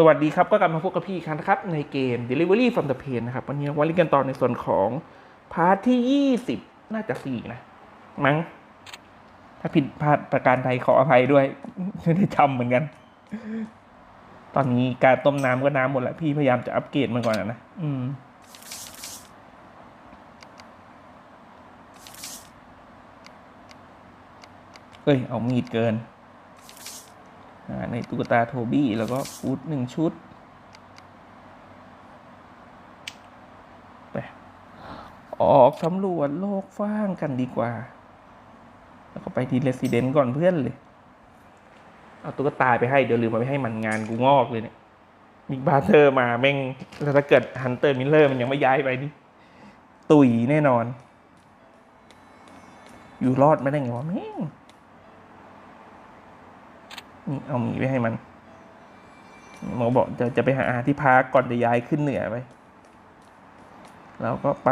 สวัสดีครับ ก็กลับมาพบกับพี่อีกครั้งนะครับ ในเกม Delivery from the Pain นะครับ วันนี้วันเล่นกันต่อในส่วนของพาร์ทที่ 20 น่าจะสี่นะ มั้ง ถ้าผิดพลาดประการใดขออภัยด้วยไม่ได้จำเหมือนกัน ตอนนี้การต้มน้ำก็น้ำหมดแล้ว พี่พยายามจะอัปเกรดมันก่อนนะ อืมเอ้ย เอามีดเกิน ในตุ๊กตาโทบี้ แล้วก็ฟูดหนึ่งชุดไปออกสำรวจโลกฟ้างกันดีกว่า แล้วก็ไปที่เรสซิเดนต์ก่อนเพื่อนเลย เอาตุ๊กตาไปให้ เดี๋ยวลืมมาไปให้มันงานกูงอกเลยเนี่ยมิกบาเทอร์มาแม่งแล้วถ้าเกิดฮันเตอร์มิลเลอร์มันยังไม่ย้ายไปนี่ตุยแน่นอน อยู่รอดไม่ได้ไงวะแม่ง นี่เอาหมีไปให้มันหมอบอกจะจะไปหาอาหารที่พักก่อนจะย้ายขึ้นเหนือไปแล้วก็ไป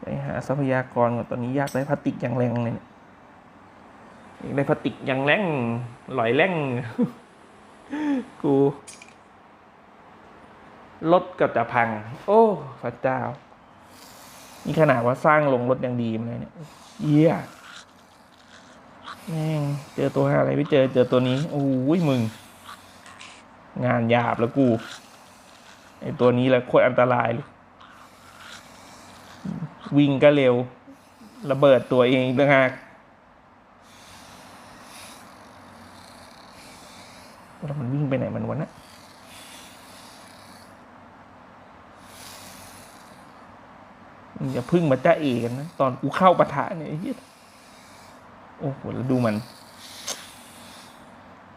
ไปหาทรัพยากรก่อนตอนนี้ยากได้พลาสติกอย่างแรงเลยเนี่ยอยากได้พลาสติกอย่างแรงหลอยแรงกูรถก็จะพัง โอ้พระเจ้า นี่ขนาดว่าสร้างลงรถอย่างดีมาเลยเนี่ยเยี่ย แม่งเจอตัวอะไรไม่เจอเจอตัวนี้โอ้ยมึง งานหยาบแล้วกูไอตัวนี้แหละโคตรอันตรายเลยวิ่งก็เร็ว ระเบิดตัวเองต่างหากแล้วมันวิ่งไปไหนมันวะนะอย่าพึ่งมาจ้าเอกันนะ ตอนกูเข้าปะทะเนี่ยเฮีย โอ้โหแล้วดูมัน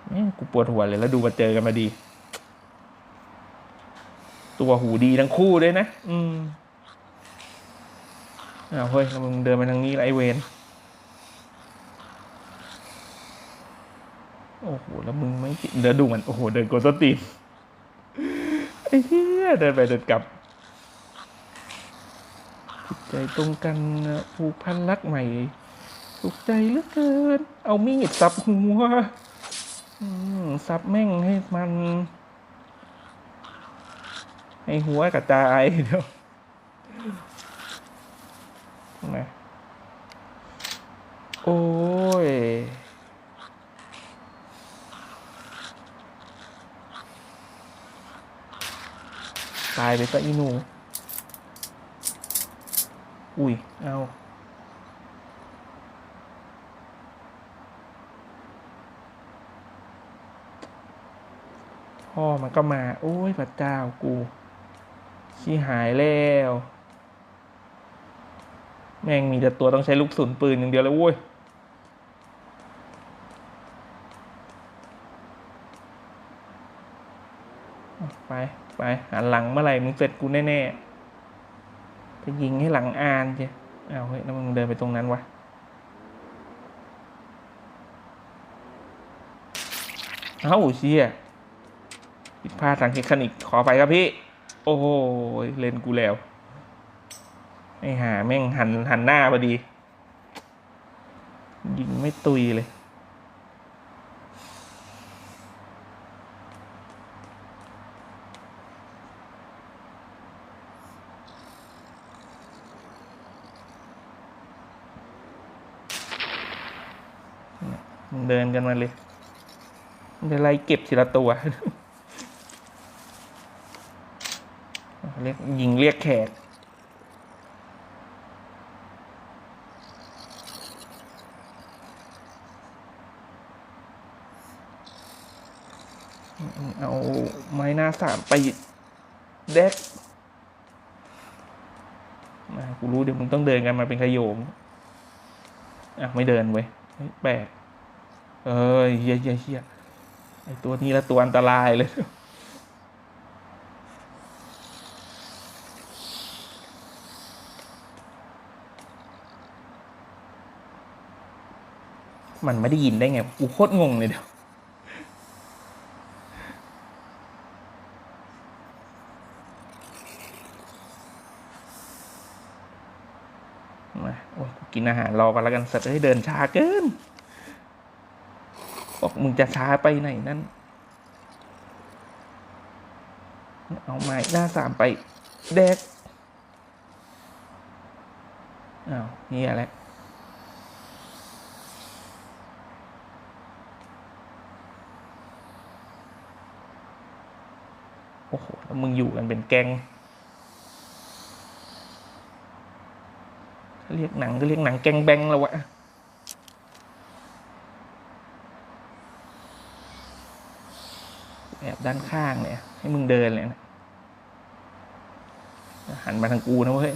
แม่งกูปวดหัวเลยแล้วดูมาเจอกันมาดี ตัวหูดีทั้งคู่ด้วยนะ อืมอ้าวเฮ้ยแล้วมึงเดินมาทางนี้ละไอเวนโอ้โห แล้วมึงไม่เดินดูมัน โอ้โห เดินกดสตีนไอ้เหี้ย เดินไปเดินกลับจิตใจตรงกันนะผูกพันรักใหม่ สุขใจเหลือเกิน เอามีดสับหัวสับแม่งให้มัน ให้หัวกระจายเดี๋ยวนะโอ้ย ตายไปซะอีหนู อุ้ย เอา พ่อมันก็มา โอ้ยพระเจ้ากูขี้หายแล้ว แม่งมีแต่ตัวต้องใช้ลูกศูนย์ปืนอย่างเดียวเลยโว้ยไปไปหันหลังเมื่อไหร่มึงเสร็จกูแน่ๆจะยิงให้หลังอานเจ้เอาเฮ้ยแล้วมึงเดินไปตรงนั้นวะเอ้าเชี่ย ผิดพลาดทางเทคนิคขอไปครับพี่ โอ้โหเลนกูแล้วไอ้หาแม่งหันหันหน้าพอดี ยิงไม่ตุยเลยเดินกันมาเลยมึงจะไล่เก็บทีละตัว เรียกยิงเรียกแขก เอาไม้หน้าสามไปเด็กมากูรู้เดี๋ยวมึงต้องเดินกันมาเป็นขยงอะ ไม่เดินเว้ยแปลกเอ้ยเฮียเฮียเฮียไอตัวนี้ละตัวอันตรายเลย มันไม่ได้ยินได้ไง กูโคตรงงเลยเดี๋ยวมาโอ้กูกินอาหารรอกันแล้วกันสัตว์ให้เดินช้าเกิน บอกมึงจะช้าไปไหนนั่น เอาไม้หน้าสามไป แดกอ้าวนี่อะไร โอ้โหแล้วมึงอยู่กันเป็นแก๊งเรียกหนังก็เรียกหนังแกงแบงแล้ววะแอบด้านข้างเนี่ย ให้มึงเดินเลยนะหันมาทางกูนะเว้ย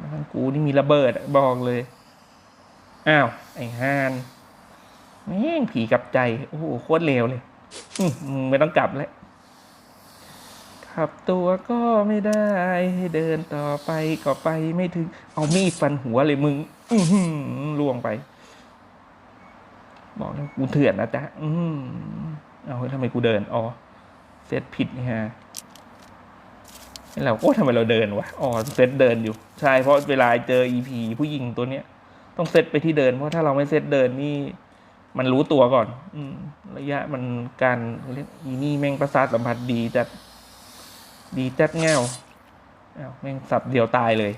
มาทางกูนี่มีระเบิดบอกเลย อ้าว ไอ้ฮานแม่งผีกลับใจ โอ้โห โคตรเลวเลย ไม่ต้องกลับแล้วขับตัวก็ไม่ได้ให้เดินต่อไปก็ไปไม่ถึง เอามีดฟันหัวเลยมึง อืล่วงไป บอกแล้วกูเถื่อนนะจ๊ะอืมเอาทำไมกูเดินอ๋อเซตผิดนี่ฮะเราโอ้ทำไมเราเดินวะอ๋อเซตเดินอยู่ ใช่เพราะเวลาเจออีพีผู้หญิงตัวเนี้ย ต้องเซตไปที่เดิน เพราะถ้าเราไม่เซตเดินนี่ มันรู้ตัวก่อน อืระยะมันการเรียกอีนี่แม่งประสาทสัมผัสดีจัดดีจัดแง่วอ้าวแม่งสับเดียวตายเลย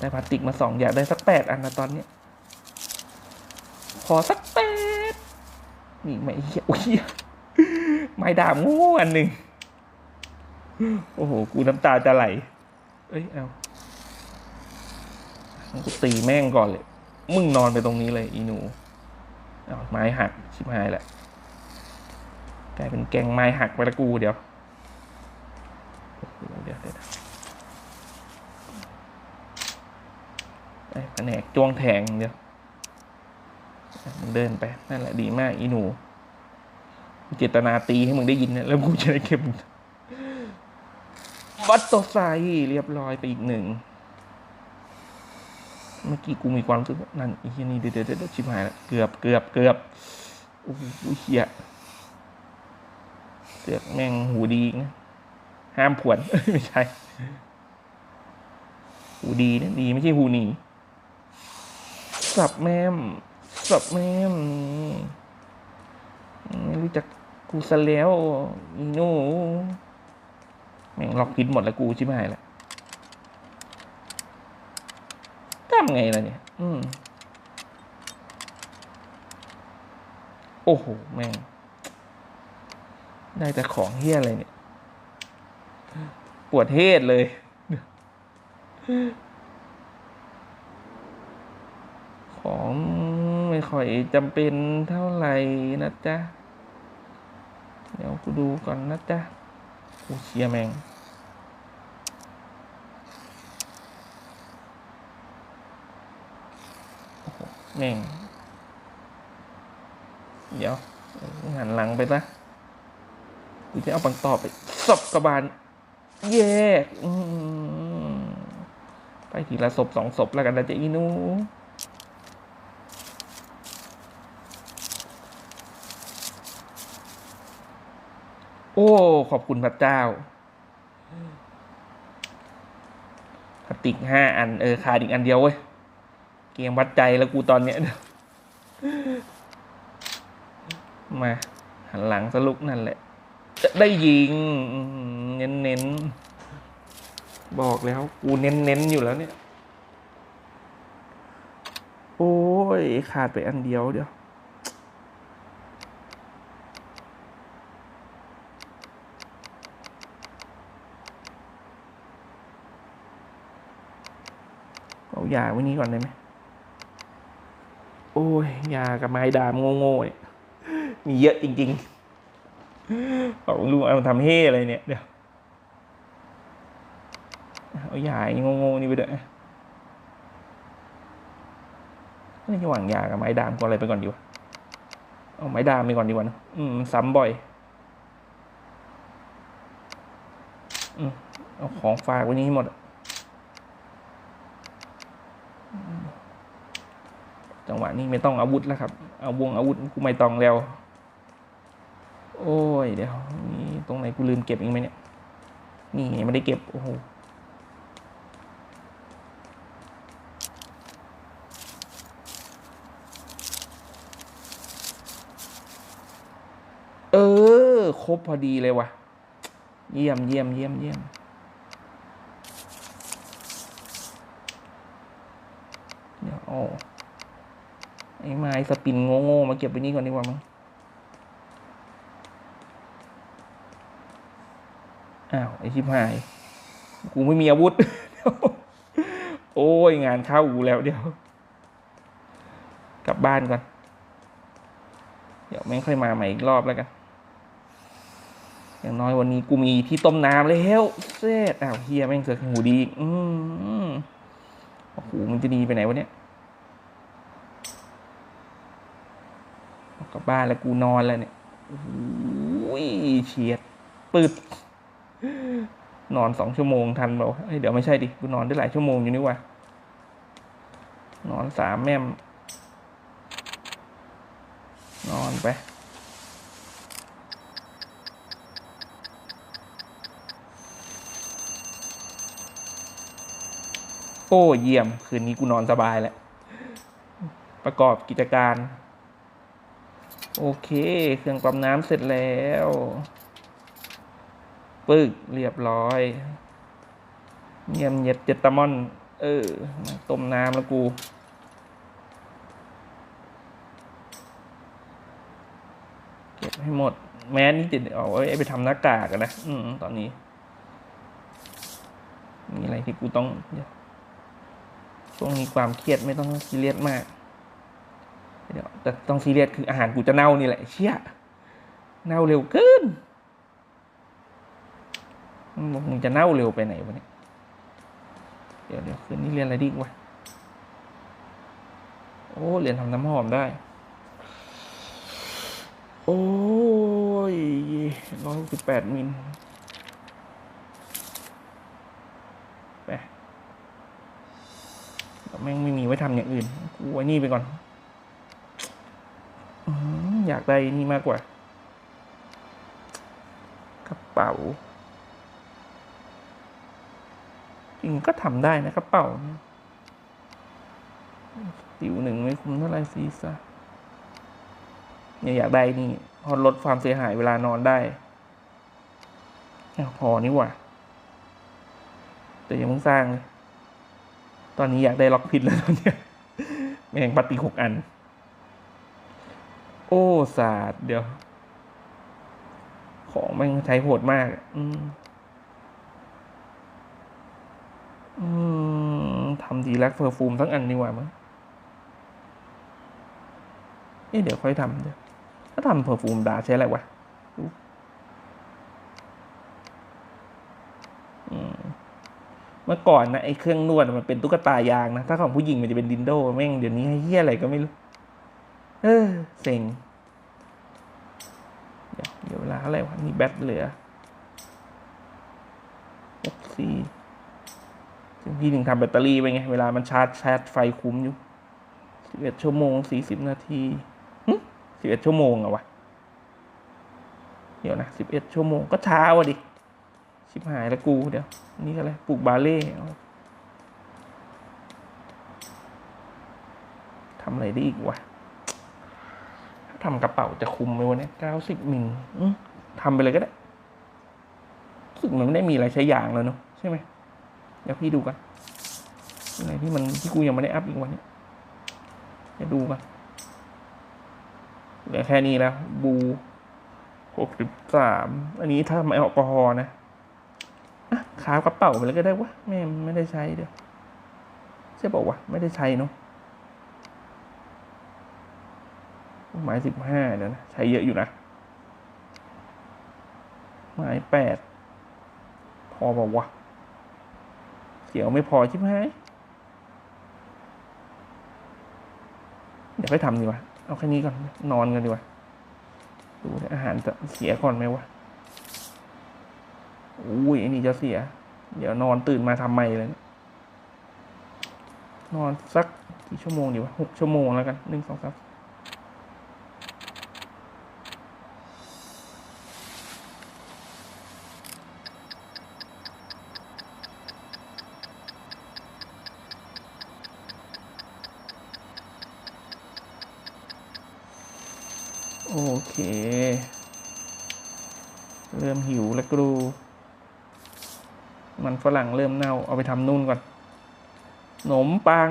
ได้พลาสติกมาสองอยากได้สักแปดอันนะตอนเนี้ยขอสักแปดนี่ไม่เหี้ยโอ้ยเหี้ยไม่ดามงูอันหนึ่งโอ้โห กูน้ำตาจะไหล เอ้ย เอากูตีแม่งก่อนเลย มึงนอนไปตรงนี้เลยอีหนูเอาไม้หักชิบหายแหละกลายเป็นแกงไม้หักไปละกูเดี๋ยวโอ้โหเดี๋ยวเดี๋ยวไอ้แผนกจ้วงแทงเดี๋ยวมึงเดินไปนั่นแหละดีมากอีหนูเจตนาตีให้มึงได้ยินนะแล้วกูจะได้เก็บวัดโตไซเรียบร้อยไปอีกหนึ่ง เมื่อกี้กูมีความรู้สึกว่านั่นอีที่นี่เดี๋ยวเดี๋ยวเดี๋ยวชิบหายละเกือบเกือบเกือบโอ้โหเหี้ยเสือกแม่งหูดีนะห้ามผวนไม่ใช่ หูดีนะดีไม่ใช่หูหนีสับแม่มสับแม่มไม่รู้จักกูซะแล้วอีหนูแม่งล็อกพิษหมดแล้วกูชิบหายแล้ว ทำไงล่ะเนี่ย อืม โอ้โห แม่ง ได้แต่ของเฮี้ยอะไรเนี่ย ปวดเทศเลย ของไม่ค่อยจำเป็นเท่าไหร่นะจ๊ะ เดี๋ยวกูดูก่อนนะจ๊ะ กูเชียแม่งโอ้โห แม่ง เดี๋ยว หันหลังไปปะกูจะเอาปังตอบไปศพกระบาลแยกไปทีละศพสองศพแล้วกันนะเจ๊อีนูโอ้ ขอบคุณพระเจ้าพลาสติกห้าอัน เออ ขาดอีกอันเดียวเว้ย เกมวัดใจแล้วกูตอนเนี้ยมาหันหลังสลุกนั่นแหละ จะได้ยิง เน้นเน้นๆบอกแล้ว กูเน้นเน้นๆอยู่แล้วเนี่ย โอ้ย ขาดไปอันเดียวเดียวเอายาไว้นี้ก่อนได้ไหม อ้ยยากับไม้ดามโง่ๆเนี่ยมีเยอะจริงๆเอาลูกเอาทำเฮ่อะไรเนี่ยเดี๋ยวเอายาไอ้โง่ๆนี่ไปด้วยนี่จะหว่างยากับไม้ดามก่อนอะไรไปก่อนดีวะเอาไม้ดามไปก่อนดีกว่านะอืมซ้ำบ่อยอืมเอาของฝากไว้นี่ให้หมดอะ จังหวะนี้ไม่ต้องอาวุธแล้วครับ เอาวงอาวุธกูไม่ต้องแล้ว โอ้ยเดี๋ยวนี่ตรงไหนกูลืมเก็บอีกไหมเนี่ย นี่ไม่ได้เก็บ โอ้โหเออ ครบพอดีเลยว่ะ เยี่ยมเยี่ยมเยี่ยมเยี่ยมเดี๋ยวเอาไอ้ไม้สปินโง่ๆมาเก็บไปนี่ก่อนดีกว่ามั้งอ้าวไอชิบหาย กูไม่มีอาวุธ โอ้ยงานเข้ากูแล้วเดี๋ยว กลับบ้านก่อน เดี๋ยวแม่งค่อยมาใหม่อีกรอบแล้วกัน อย่างน้อยวันนี้กูมีที่ต้มน้ำแล้วเซตอ้าวเฮียแม่งเสือกหูดี อืมโอ้โหมันจะดีไปไหนวะเนี่ยเอา กลับบ้านแล้วกูนอนแล้วเนี่ยโอ้ยเฉียดปืดนอนสองชั่วโมงทันเปล่าเอ้ยเดี๋ยวไม่ใช่ดิ กูนอนได้หลายชั่วโมงอยู่นี่ว่ะนอนสามแม่ม นอนไป โอ้เยี่ยม คืนนี้กูนอนสบายแล้ว ประกอบกิจการ โอเค เครื่องปั๊มน้ำเสร็จแล้ว ปึกเรียบร้อยเยี่ยมเย็ดเจตามอน เออ ต้มน้ำแล้วกูเก็บให้หมด แม้นี่จะเอาไว้ไปทำหน้ากากนะ อืม ตอนนี้ มีอะไรที่กูต้อง ช่วงนี้ความเครียดไม่ต้องซีเรียสมาก แต่ต้องซีเรียสคืออาหารกูจะเน่านี่แหละเชี่ยเน่าเร็วเกินมึงจะเน่าเร็วไปไหนวะเนี่ยเดี๋ยวเดี๋ยวคืนนี้เรียนอะไรดีวะโอ้เรียนทำน้ำหอมได้ โอ้ยร้อยหกสิบแปดมิลไปแม่งไม่มีไว้ทำอย่างอื่นกูไว้นี่ไปก่อน อยากได้นี่มากกว่า กระเป๋าจริงก็ทำได้นะกระเป๋านี่ติวหนึ่งไม่คุ้มเท่าไรซีซ่าเนี่ยอยากได้นี่พอลดความเสียหายเวลานอนได้พอนี่หว่า แต่ยังเพิ่งสร้างเลย ตอนนี้อยากได้ล็อกพินแล้วตอนเนี้ยแม่งปฏิหกอัน โอ้ศาสตร์เดี๋ยว ของแม่งใช้โหดมาก อืมอืมทำดีลักเพอร์ฟูมทั้งอันดีกว่ามั้งเอ๊ะเดี๋ยวค่อยทำเดี๋ยวถ้าทำเพอร์ฟูมดาใช้อะไรวะเมื่อก่อนนะไอ้เครื่องนวดมันเป็นตุ๊กตายางนะ ถ้าของผู้หญิงมันจะเป็นดินโดแม่งเดี๋ยวนี้ให้เฮี้ยอะไรก็ไม่รู้ เออเซ็งเดี๋ยวเดี๋ยวเวลาอะไรวะนี่แบตเหลือหกสี่ซึ่งพี่ถึงทำแบตเตอรี่ไปไง เวลามันชาร์จชาร์จไฟคุ้มอยู่สิบเอ็ดชั่วโมงสี่สิบนาทีสิบเอ็ดชั่วโมงอะวะ เดี๋ยวนะสิบเอ็ดชั่วโมงก็เช้าอะดิ ชิบหายแล้วกูเดี๋ยว นี่อะไรปลูกบาเล่ทำอะไรได้อีกวะ ทำกระเป๋าจะคุมไหมวะเนี่ยเก้าสิบมิลอืมทำไปเลยก็ได้รู้สึกมันไม่ได้มีอะไรใช้อย่างแล้วเนอะใช่ไหมเดี๋ยวพี่ดูกันอะไรที่มันที่กูยังไม่ได้อัพอีกวันนี้เดี๋ยวดูกันเหลือแค่นี้แล้ว บูหกสิบสามอันนี้ถ้าไม่แอลกอฮอล์นะอะขาวกระเป๋าไปแล้วก็ได้วะแม่ไม่ได้ใช้เดี๋ยวใช่บอกว่าไม่ได้ใช้เนาะ หมายสิบห้าเดี๋ยนะใช้เยอะอยู่นะหมายแปดพอบอกว่าเสียวไม่พอช่ไหมเดี๋ยวไปทำดีกว่า เอาแค่นี้ก่อน นอนกันดีกว่า ดูอาหารจะเสียก่อนไหมวะ อุ้ยอ้นี่จะเสีย เดี๋ยวนอนตื่นมาทำใหม่เลยเนี่ยนอนสักกี่ชั่วโมงดีวะหกชั่วโมงแล้วกันหนึ่งสองสามโอเค เริ่มหิวแล้วกรู มันฝรั่งเริ่มเน่า เอาไปทำนู่นก่อนขนมปัง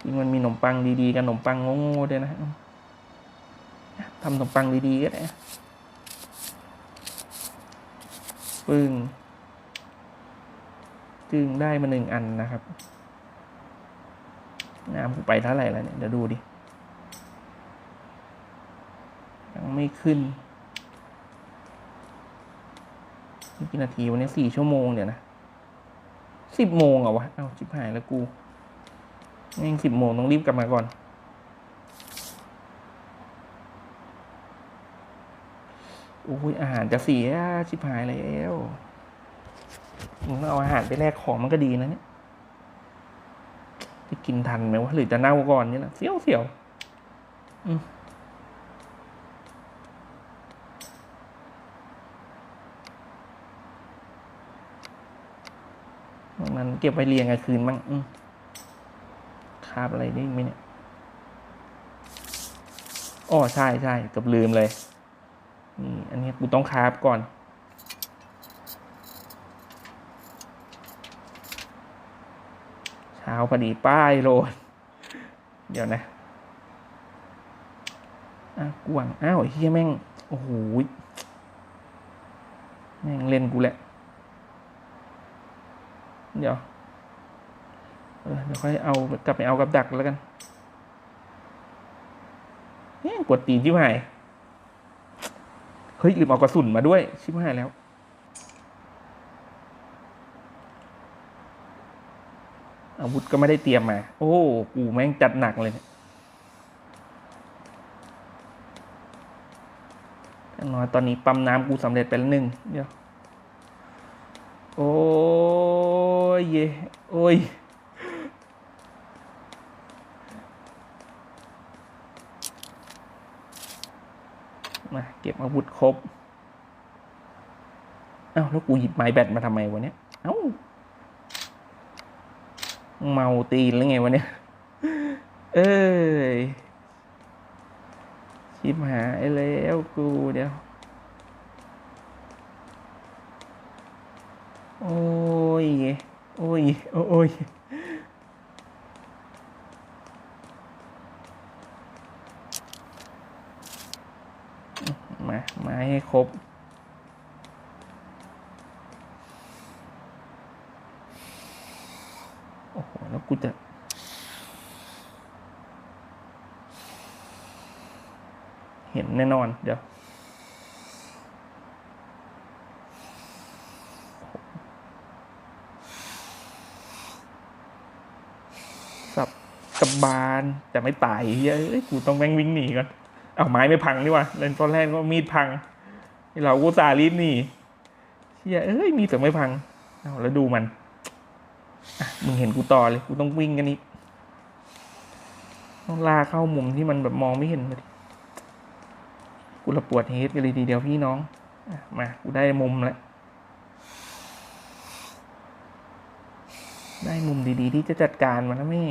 ที่มันมีขนมปังดีๆ กับขนมปังโง่ๆด้วยนะทำขนมปังดีๆก็ได้ปึ้งจึงได้มาหนึ่งอันนะครับ น้ำไปเท่าไหร่แล้วเนี่ย เดี๋ยวดูดิ ยัง ไม่ขึ้นกี่นาทีวันนี้สี่ชั่วโมงเดี๋ยวนะสิบโมงเหรอวะ เอาชิบหายแล้วกูแม่งสิบโมงต้องรีบกลับมาก่อน โอ้ยอาหารจะเสียชิบหายแล้วมึงเอาอาหารไปแลกของมันก็ดีนะเนี่ยจะกินทันไหมวะหรือจะเน่าก่อนเนี่ยนะเสียวเสียวอืม เก็บไว้เรียงกันคืนมั้งคาบอะไรได้ไหมเนี่ยอ๋อใช่ใช่เกับลืมเลยนี่อันนี้กูต้องคาบก่อน เช้าพอดีป้ายโรดเดี๋ยวนะอะกวางอ้าวเฮียแม่ง โอ้โหแม่งเล่นกูแหละ เดี๋ยว เดี๋ยวค่อยเอากลับไปเอากับดักแล้วกันเนี่ยกดตีนชิบหาย เฮ้ยลืมเอากระสุนมาด้วย ชิบหายแล้ว อาวุธก็ไม่ได้เตรียมมา โอ้ กูแม่งจัดหนักเลยเนี่ยอย่างน้อยตอนนี้ปั๊มน้ำกูสำเร็จไปแล้วหนึ่งเดี๋ยว โอ้ยเยโอ้ย มาเก็บอาวุธครบเอ้าแล้วกูหยิบไม้แบตมาทำไมวะเนี่ยเอ้าเมาตีนหรือไงวะเนี่ย เอ้ยชิบหายแล้วกูเดี๋ยว โอ้ย โอ้ย โอ้ย มา มา ให้ครบ โอ้โห แล้วกูจะเห็นแน่นอน เดี๋ยว สับกับบานแต่ไม่ตายเฮ้ยกูต้องแม่งวิ่งหนีก่อน เอาไม้ไม่พังนี่วะเล่นตอนแรกก็มีดพัง เรากูตารีบหนีเฮียเอ้ยมีแต่ไม่พังเอาแล้วดูมันมึงเห็นกูต่อเลยกูต้องวิ่งกันนี้ต้องลากเข้ามุมที่มันแบบมองไม่เห็นเลยกูระปวดเฮดกันเลยทีเดียวพี่น้องมากูได้มุมแล้วได้มุมดีๆ ที่จะจัดการมันนะแม่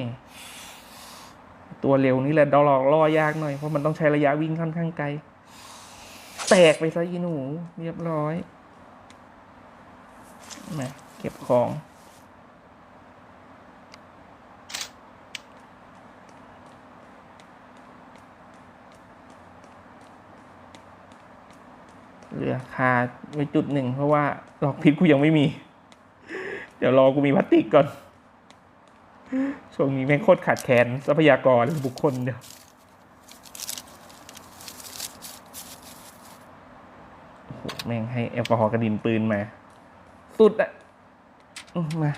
ตัวเร็วนี่แหละดอลอกล่อยากหน่อย เพราะมันต้องใช้ระยะวิ่งค่อนข้างไกล แตกไปซะอีหนู เรียบร้อยมาเก็บของ เหลือคาไว้จุดหนึ่งเพราะว่าหลอกพิษกูยังไม่มี เดี๋ยวรอกูมีพลาสติกก่อน ช่วงนี้แม่งโคตรขาดแคลนทรัพยากรบุคคลเดียวโอ้โห แม่งให้แอลกอฮอล์กระดินปืนมา สุดอะมา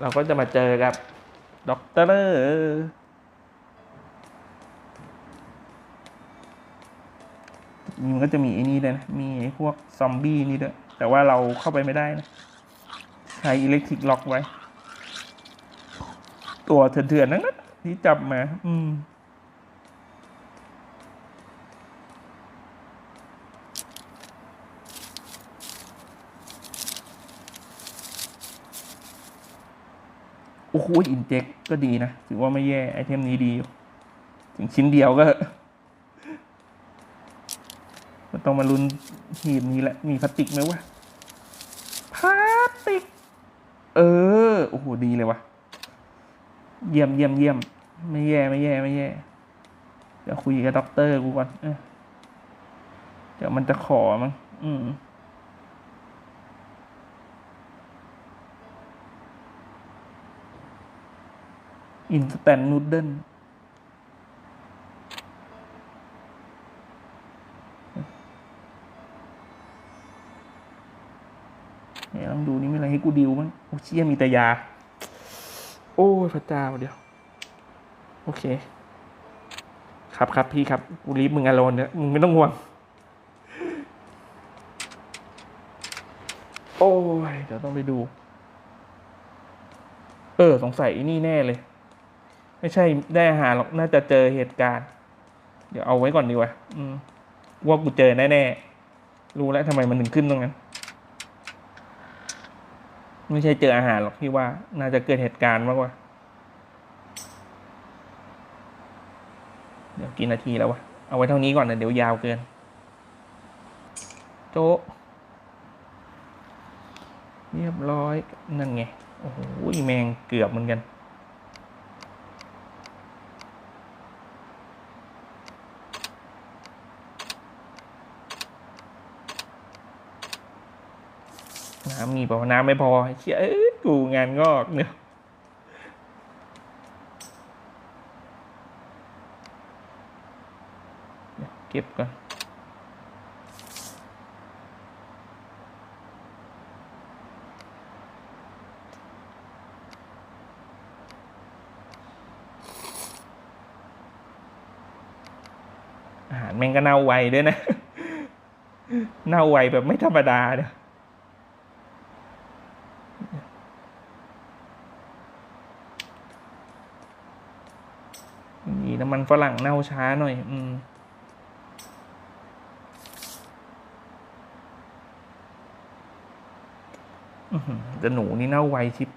เราก็จะมาเจอกับด็อกเตอร์มันก็จะมีไอ้นี่ด้วยนะ มีไอ้พวกซอมบี้นี่ด้วย แต่ว่าเราเข้าไปไม่ได้นะ ใช้อิเล็กทริกล็อกไว้ ตัวเถื่อนๆนั้นที่จับมา อืม โอ้โหอินเจ็กก็ดีนะ ถือว่าไม่แย่ไอเทมนี้ดีอยู่ถึงชิ้นเดียวก็ ก็ต้องมาลุ้นหีบนี้แหละ มีพลาสติกไหมวะพลาสติก เออ โอ้โห ดีเลยวะเยี่ยมเยี่ยมเยี่ยม ไม่แย่ไม่แย่ไม่แย่ เดี๋ยวคุยกับด็อกเตอร์กูก่อนเดี๋ยวมันจะขอมั้งอืม อินสแตนนูดเดิลเนี่ยลองดูนี่มีอะไรให้กูดิวมั้งโอ้เชี่ยมีแต่ยา โอ้ยพระเจ้าเดี๋ยว โอเค ครับครับพี่ครับกูรีบมึงอารอนเนี่ยมึงไม่ต้องห่วง โอ้ย เดี๋ยวต้องไปดู เออ สงสัยนี่แน่เลย ไม่ใช่ได้อาหารหรอกน่าจะเจอเหตุการณ์ เดี๋ยวเอาไว้ก่อนดีกว่าอืมว่ากูเจอแน่ๆรู้แล้วทำไมมันถึงขึ้นตรงนั้น ไม่ใช่เจออาหารหรอกพี่ว่า น่าจะเกิดเหตุการณ์มากกว่า เดี๋ยวกี่นาทีแล้ววะเอาไว้เท่านี้ก่อนนะเดี๋ยวยาวเกิน โจ๊ะเรียบร้อยนั่นไง โอ้โหแมงเกือบเหมือนกัน น้ำมีเปล่าน้ำไม่พอเชี่ยกูงานงอกเนี่ยเดี๋ยวเก็บก่อนอาหารแม่งก็เน่าไวด้วยนะ เน่าไวแบบไม่ธรรมดาเนี่ย นี่น้ำมันฝรั่งเน่าช้าหน่อย อืมอื้อหือแต่หนูนี่เน่าไวชิบ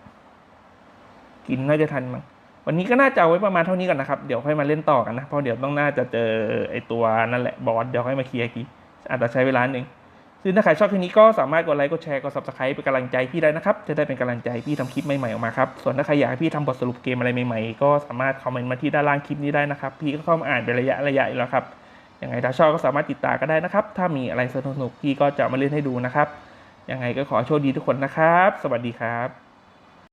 กินน่าจะทันมั้งวันนี้ก็น่าจะเอาไว้ประมาณเท่านี้ก่อนนะครับ เดี๋ยวค่อยมาเล่นต่อกันนะ เพราะเดี๋ยวต้องน่าจะเจอไอตัวนั่นแหละบอส เดี๋ยวค่อยมาเคลียร์กีอาจจะใช้เวลาหนึ่ง ซึ่งถ้าใครชอบคลิปนี้ก็สามารถกดไลค์กดแชร์กด subscribe เป็นกำลังใจพี่ได้นะครับ จะได้เป็นกำลังใจพี่ทำคลิปใหม่ๆออกมาครับ ส่วนถ้าใครอยากให้พี่ทำบทสรุปเกมอะไรใหม่ๆ ก็สามารถคอมเมนต์มาที่ด้านล่างคลิปนี้ได้นะครับ พี่ก็เข้ามาอ่านเป็นระยะระยะอยู่แล้วครับยังไงถ้าชอบก็สามารถติดตามก็ได้นะครับ ถ้ามีอะไรสนุกๆพี่ก็จะมาเล่นให้ดูนะครับยังไงก็ขอโชคดีทุกคนนะครับ สวัสดีครับ